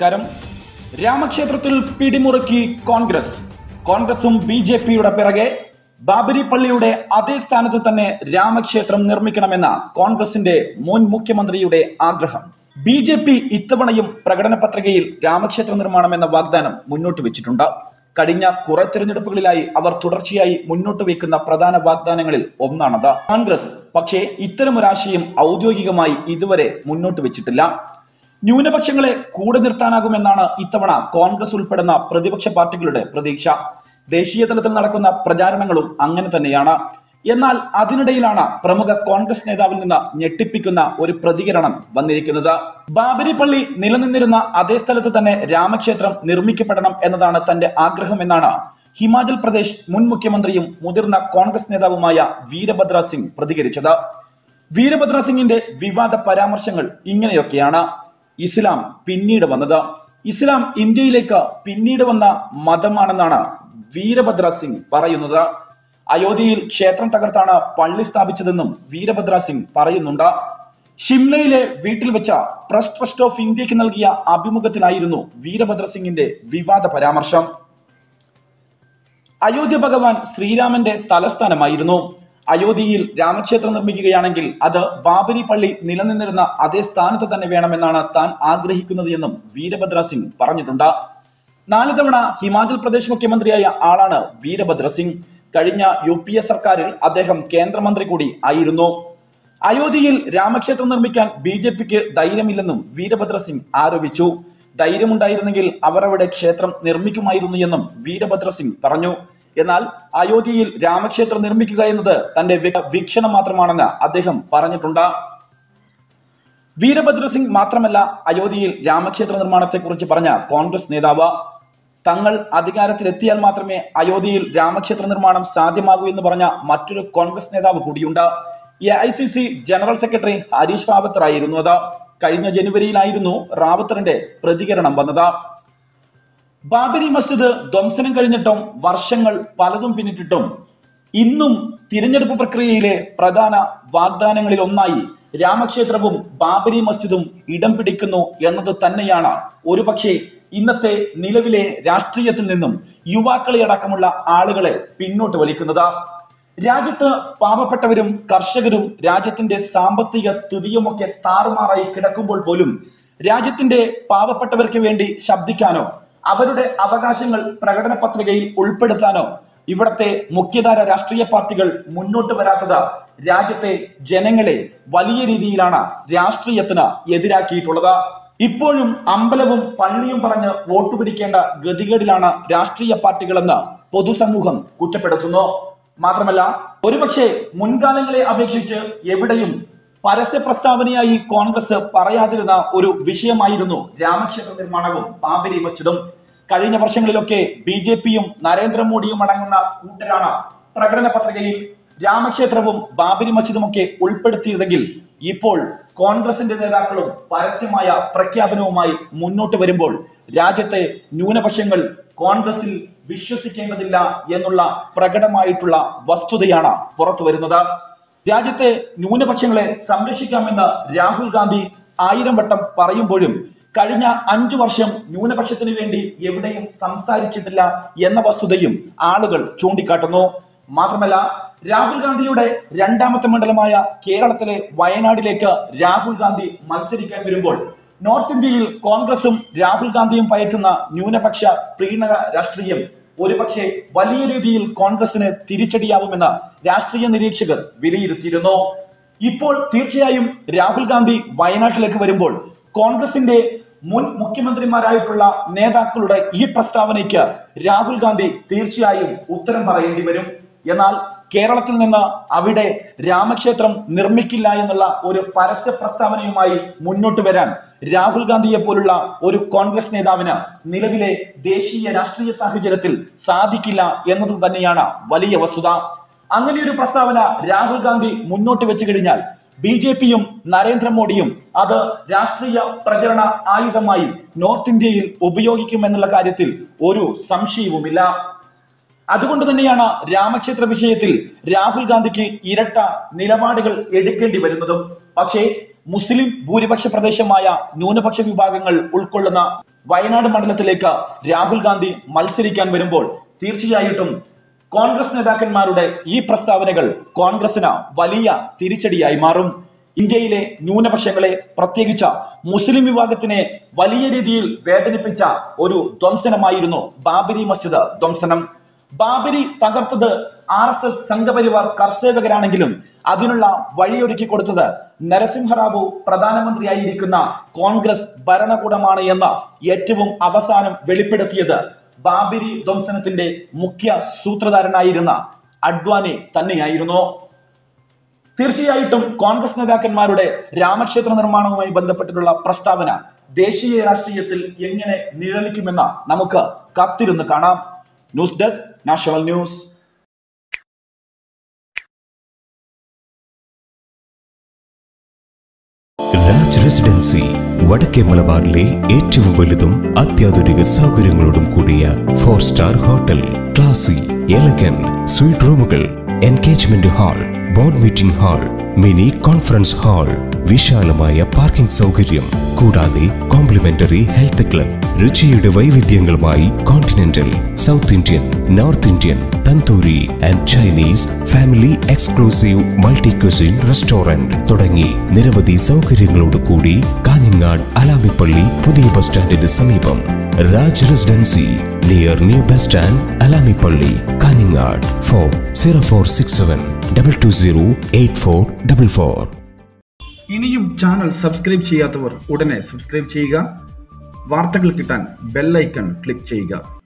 നമസ്കാരം. രാമക്ഷേത്രത്തിൽ പിടിമുറുക്കി കോൺഗ്രസ്. കോൺഗ്രസും B J പിയുടെ പിറകെ ബാബരി പള്ളിയുടെ അതേ സ്ഥാനത്ത് തന്നെ രാമക്ഷേത്രം നിർമ്മിക്കണമെന്ന കോൺഗ്രസിന്റെ മുൻ മുഖ്യമന്ത്രിയുടെ ആഗ്രഹം. ബി ജെ പി ഇത്തവണയും പ്രകടന പത്രികയിൽ രാമക്ഷേത്ര നിർമ്മാണം എന്ന വാഗ്ദാനം മുന്നോട്ട് വെച്ചിട്ടുണ്ട്. കഴിഞ്ഞ കുറെ തിരഞ്ഞെടുപ്പുകളിലായി അവർ തുടർച്ചയായി മുന്നോട്ട് വയ്ക്കുന്ന പ്രധാന വാഗ്ദാനങ്ങളിൽ ഒന്നാണത്. കോൺഗ്രസ് പക്ഷേ ഇത്തരമൊരാശയം ഔദ്യോഗികമായി ഇതുവരെ മുന്നോട്ട് വെച്ചിട്ടില്ല. ന്യൂനപക്ഷങ്ങളെ കൂടെ നിർത്താനാകുമെന്നാണ് ഇത്തവണ കോൺഗ്രസ് ഉൾപ്പെടുന്ന പ്രതിപക്ഷ പാർട്ടികളുടെ പ്രതീക്ഷ. ദേശീയ തലത്തിൽ നടക്കുന്ന പ്രചാരണങ്ങളും അങ്ങനെ തന്നെയാണ്. എന്നാൽ അതിനിടയിലാണ് പ്രമുഖ കോൺഗ്രസ് നേതാവിൽ നിന്ന് ഞെട്ടിപ്പിക്കുന്ന ഒരു പ്രതികരണം വന്നിരിക്കുന്നത്. ബാബരി പള്ളി നിലനിന്നിരുന്ന അതേ സ്ഥലത്ത് തന്നെ രാമക്ഷേത്രം നിർമ്മിക്കപ്പെടണം എന്നതാണ് തന്റെ ആഗ്രഹം എന്നാണ് ഹിമാചൽ പ്രദേശ് മുൻ മുഖ്യമന്ത്രിയും മുതിർന്ന കോൺഗ്രസ് നേതാവുമായ വീരഭദ്ര സിംഗ് പ്രതികരിച്ചത്. വീരഭദ്ര സിംഗിന്റെ വിവാദ പരാമർശങ്ങൾ ഇങ്ങനെയൊക്കെയാണ്. ഇസ്ലാം പിന്നീട് വന്നത്. ഇസ്ലാം ഇന്ത്യയിലേക്ക് പിന്നീട് വന്ന മതമാണെന്നാണ് വീരഭദ്ര സിംഗ് പറയുന്നത്. അയോധ്യയിൽ ക്ഷേത്രം തകർത്താണ് പള്ളി സ്ഥാപിച്ചതെന്നും വീരഭദ്ര സിംഗ് പറയുന്നുണ്ട്. ഷിംലയിലെ വീട്ടിൽ വെച്ച പ്രസ് ട്രസ്റ്റ് ഓഫ് ഇന്ത്യയ്ക്ക് നൽകിയ അഭിമുഖത്തിലായിരുന്നു വീരഭദ്ര സിംഗിന്റെ വിവാദ പരാമർശം. അയോധ്യ ഭഗവാൻ ശ്രീരാമന്റെ തലസ്ഥാനമായിരുന്നു. അയോധ്യയിൽ രാമക്ഷേത്രം നിർമ്മിക്കുകയാണെങ്കിൽ അത് ബാബരി പള്ളി നിലനിന്നിരുന്ന അതേ സ്ഥാനത്ത് തന്നെ വേണമെന്നാണ് താൻ ആഗ്രഹിക്കുന്നത് എന്നും വീരഭദ്ര സിംഗ് പറഞ്ഞിട്ടുണ്ട്. നാല് തവണ ഹിമാചൽ പ്രദേശ് മുഖ്യമന്ത്രിയായ ആളാണ് വീരഭദ്ര സിംഗ്. കഴിഞ്ഞ യു പി എ സർക്കാരിൽ അദ്ദേഹം കേന്ദ്രമന്ത്രി കൂടി ആയിരുന്നു. അയോധ്യയിൽ രാമക്ഷേത്രം നിർമ്മിക്കാൻ ബി ജെ പിക്ക് ധൈര്യമില്ലെന്നും വീരഭദ്ര സിംഗ് ആരോപിച്ചു. ധൈര്യമുണ്ടായിരുന്നെങ്കിൽ അവർ അവിടെ ക്ഷേത്രം നിർമ്മിക്കുമായിരുന്നു എന്നും വീരഭദ്ര സിംഗ് പറഞ്ഞു. എന്നാൽ അയോധ്യയിൽ രാമക്ഷേത്രം നിർമ്മിക്കുക എന്നത് തന്റെ വീക്ഷണം മാത്രമാണെന്ന് അദ്ദേഹം പറഞ്ഞിട്ടുണ്ട്. വീരഭദ്ര സിംഗ് മാത്രമല്ല അയോധ്യയിൽ രാമക്ഷേത്ര നിർമ്മാണത്തെക്കുറിച്ച് പറഞ്ഞ കോൺഗ്രസ് നേതാവ്. തങ്ങൾ അധികാരത്തിലെത്തിയാൽ മാത്രമേ അയോധ്യയിൽ രാമക്ഷേത്ര നിർമ്മാണം സാധ്യമാകൂ എന്ന് പറഞ്ഞ മറ്റൊരു കോൺഗ്രസ് നേതാവ് കൂടിയുണ്ട്. A I C C general secretary Harish Ravuthar ആയിരുന്നു അത്. കഴിഞ്ഞ ജനുവരിയിലായിരുന്നു റാവത്തറിന്റെ പ്രതികരണം വന്നത്. ബാബരി മസ്ജിദ് ധ്വംസനം കഴിഞ്ഞിട്ടും വർഷങ്ങൾ പലതും പിന്നിട്ടിട്ടും ഇന്നും തിരഞ്ഞെടുപ്പ് പ്രക്രിയയിലെ പ്രധാന വാഗ്ദാനങ്ങളിൽ ഒന്നായി രാമക്ഷേത്രവും ബാബരി മസ്ജിദും ഇടം പിടിക്കുന്നു എന്നത് തന്നെയാണ്. ഒരുപക്ഷെ ഇന്നത്തെ നിലവിലെ രാഷ്ട്രീയത്തിൽ നിന്നും യുവാക്കളെ അടക്കമുള്ള ആളുകളെ പിന്നോട്ട് വലിക്കുന്നത്. രാജ്യത്ത് പാവപ്പെട്ടവരും കർഷകരും രാജ്യത്തിന്റെ സാമ്പത്തിക സ്ഥിതിയുമൊക്കെ താറുമാറായി കിടക്കുമ്പോൾ പോലും രാജ്യത്തിന്റെ പാവപ്പെട്ടവർക്ക് വേണ്ടി ശബ്ദിക്കാനോ അവരുടെ അവകാശങ്ങൾ പ്രകടന പത്രികയിൽ ഉൾപ്പെടുത്താനോ ഇവിടത്തെ മുഖ്യധാര രാഷ്ട്രീയ പാർട്ടികൾ മുന്നോട്ട് വരാത്തത് രാജ്യത്തെ ജനങ്ങളെ വലിയ രീതിയിലാണ് രാഷ്ട്രീയത്തിന് എതിരാക്കിയിട്ടുള്ളത്. ഇപ്പോഴും അമ്പലവും പള്ളിയും പറഞ്ഞ് വോട്ട് പിടിക്കേണ്ട ഗതികേടിലാണ് രാഷ്ട്രീയ പാർട്ടികളെന്ന് പൊതുസമൂഹം കുറ്റപ്പെടുത്തുന്നു. മാത്രമല്ല ഒരുപക്ഷെ മുൻകാലങ്ങളെ അപേക്ഷിച്ച് എവിടെയും പരസ്യ പ്രസ്താവനയായി കോൺഗ്രസ് പറയാതിരുന്ന ഒരു വിഷയമായിരുന്നു രാമക്ഷേത്ര നിർമ്മാണവും ബാബരി മസ്ജിദും. കഴിഞ്ഞ വർഷങ്ങളിലൊക്കെ ബി ജെ പിയും നരേന്ദ്രമോദിയും അടങ്ങുന്ന കൂട്ടരാണ് പ്രകടന പത്രികയിൽ രാമക്ഷേത്രവും ബാബരി മസ്ജിദും ഒക്കെ ഉൾപ്പെടുത്തിയതെങ്കിൽ ഇപ്പോൾ കോൺഗ്രസിന്റെ നേതാക്കളും പരസ്യമായ പ്രഖ്യാപനവുമായി മുന്നോട്ട് വരുമ്പോൾ രാജ്യത്തെ ന്യൂനപക്ഷങ്ങൾ കോൺഗ്രസിൽ വിശ്വസിക്കേണ്ടതില്ല എന്നുള്ള പ്രകടമായിട്ടുള്ള വസ്തുതയാണ് പുറത്തു വരുന്നത് രാജ്യത്തെ ന്യൂനപക്ഷങ്ങളെ സംരക്ഷിക്കാമെന്ന് രാഹുൽ ഗാന്ധി ആയിരം വട്ടം പറയുമ്പോഴും കഴിഞ്ഞ അഞ്ചു വർഷം ന്യൂനപക്ഷത്തിന് വേണ്ടി എവിടെയും സംസാരിച്ചിട്ടില്ല എന്ന വസ്തുതയും ആളുകൾ ചൂണ്ടിക്കാട്ടുന്നു. മാത്രമല്ല രാഹുൽ ഗാന്ധിയുടെ രണ്ടാമത്തെ മണ്ഡലമായ കേരളത്തിലെ വയനാടിലേക്ക് രാഹുൽ ഗാന്ധി മത്സരിക്കാൻ വരുമ്പോൾ നോർത്ത് ഇന്ത്യയിൽ കോൺഗ്രസും രാഹുൽ ഗാന്ധിയും പയറ്റുന്ന ന്യൂനപക്ഷ പ്രീണ രാഷ്ട്രീയം ഒരുപക്ഷെ വലിയ രീതിയിൽ കോൺഗ്രസിന് തിരിച്ചടിയാവുമെന്ന് രാഷ്ട്രീയ നിരീക്ഷകർ വിലയിരുത്തിയിരുന്നു. ഇപ്പോൾ തീർച്ചയായും രാഹുൽ ഗാന്ധി വയനാട്ടിലേക്ക് വരുമ്പോൾ കോൺഗ്രസിന്റെ മുൻ മുഖ്യമന്ത്രിമാരായിട്ടുള്ള നേതാക്കളുടെ ഈ പ്രസ്താവനയ്ക്ക് രാഹുൽ ഗാന്ധി തീർച്ചയായും ഉത്തരം പറയേണ്ടി വരും. എന്നാൽ കേരളത്തിൽ നിന്ന് അവിടെ രാമക്ഷേത്രം നിർമ്മിക്കില്ല എന്നുള്ള ഒരു പരസ്യ പ്രസ്താവനയുമായി മുന്നോട്ട് വരാൻ രാഹുൽ ഗാന്ധിയെ പോലുള്ള ഒരു കോൺഗ്രസ് നേതാവിന് നിലവിലെ ദേശീയ രാഷ്ട്രീയ സാഹചര്യത്തിൽ സാധിക്കില്ല എന്നത് തന്നെയാണ് വലിയ വസ്തുത. അങ്ങനെ ഒരു പ്രസ്താവന രാഹുൽ ഗാന്ധി മുന്നോട്ട് വെച്ചു കഴിഞ്ഞാൽ ബി ജെ പിയും നരേന്ദ്രമോദിയും അത് രാഷ്ട്രീയ പ്രചരണ ആയുധമായി നോർത്ത് ഇന്ത്യയിൽ ഉപയോഗിക്കുമെന്നുള്ള കാര്യത്തിൽ ഒരു സംശയവുമില്ല. അതുകൊണ്ട് തന്നെയാണ് രാമക്ഷേത്ര വിഷയത്തിൽ രാഹുൽ ഗാന്ധിക്ക് ഇരട്ട നിലപാടുകൾ എടുക്കേണ്ടി വരുന്നതും. പക്ഷേ മുസ്ലിം ഭൂരിപക്ഷ പ്രദേശമായ ന്യൂനപക്ഷ വിഭാഗങ്ങൾ ഉൾക്കൊള്ളുന്ന വയനാട് മണ്ഡലത്തിലേക്ക് രാഹുൽ ഗാന്ധി മത്സരിക്കാൻ വരുമ്പോൾ തീർച്ചയായിട്ടും കോൺഗ്രസ് നേതാക്കന്മാരുടെ ഈ പ്രസ്താവനകൾ കോൺഗ്രസിന് വലിയ തിരിച്ചടിയായി മാറും. ഇന്ത്യയിലെ ന്യൂനപക്ഷങ്ങളെ പ്രത്യേകിച്ച മുസ്ലിം വിഭാഗത്തിനെ വലിയ രീതിയിൽ വേദനിപ്പിച്ച ഒരു ധ്വംസനമായിരുന്നു ബാബരി മസ്ജിദ് ധ്വംസനം. ബാബരി തകർത്തത് ആർ എസ് എസ് സംഘപരിവാർ കർഷകരാണെങ്കിലും അതിനുള്ള വഴിയൊരുക്കി കൊടുത്തത് നരസിംഹറാവു പ്രധാനമന്ത്രിയായിരിക്കുന്ന കോൺഗ്രസ് ഭരണകൂടമാണ് എന്ന് ഏറ്റവും അവസാനം വെളിപ്പെടുത്തിയത് ബാബരി ധ്വംസനത്തിന്റെ മുഖ്യ സൂത്രധാരനായിരുന്ന അഡ്വാനി തന്നെയായിരുന്നു. തീർച്ചയായിട്ടും കോൺഗ്രസ് നേതാക്കന്മാരുടെ രാമക്ഷേത്ര നിർമ്മാണവുമായി ബന്ധപ്പെട്ടിട്ടുള്ള പ്രസ്താവന ദേശീയ രാഷ്ട്രീയത്തിൽ എങ്ങനെ നിഴലിക്കുമെന്ന് നമുക്ക് കത്തിരുന്ന് കാണാം. News desk national news residency വടക്കേ ഏറ്റവും വലുതും സ്റ്റാർ ഹോട്ടൽ ക്ലാസി എലഗൻ റൂമുകൾ engagement hall board meeting hall mini conference hall വിശാലമായ പാർക്കിംഗ് സൗകര്യം. കൂടാതെ കോംപ്ലിമെന്ററി ഹെൽത്ത് ക്ലബ്. രുചിയുടെ വൈവിധ്യങ്ങളുമായി continental south Indian north Indian tandoori and Chinese family exclusive multi cuisine restaurant തുടങ്ങി നിരവധി സൗകര്യങ്ങളോട് കൂടി കാഞ്ഞങ്ങാട് അലാമിപ്പള്ളി പുതിയ ബസ് സ്റ്റാൻഡിന് സമീപം. Raj residency near new bus stand Alamipalli Kanhangad. Four zero four six seven double two zero eight four double four. ഇനിയും channel subscribe ചെയ്യാത്തവർ ഉടനെ subscribe ചെയ്യുക. വാർത്തകൾ കിട്ടാൻ ബെല്ലൈക്കൺ ക്ലിക്ക് ചെയ്യുക.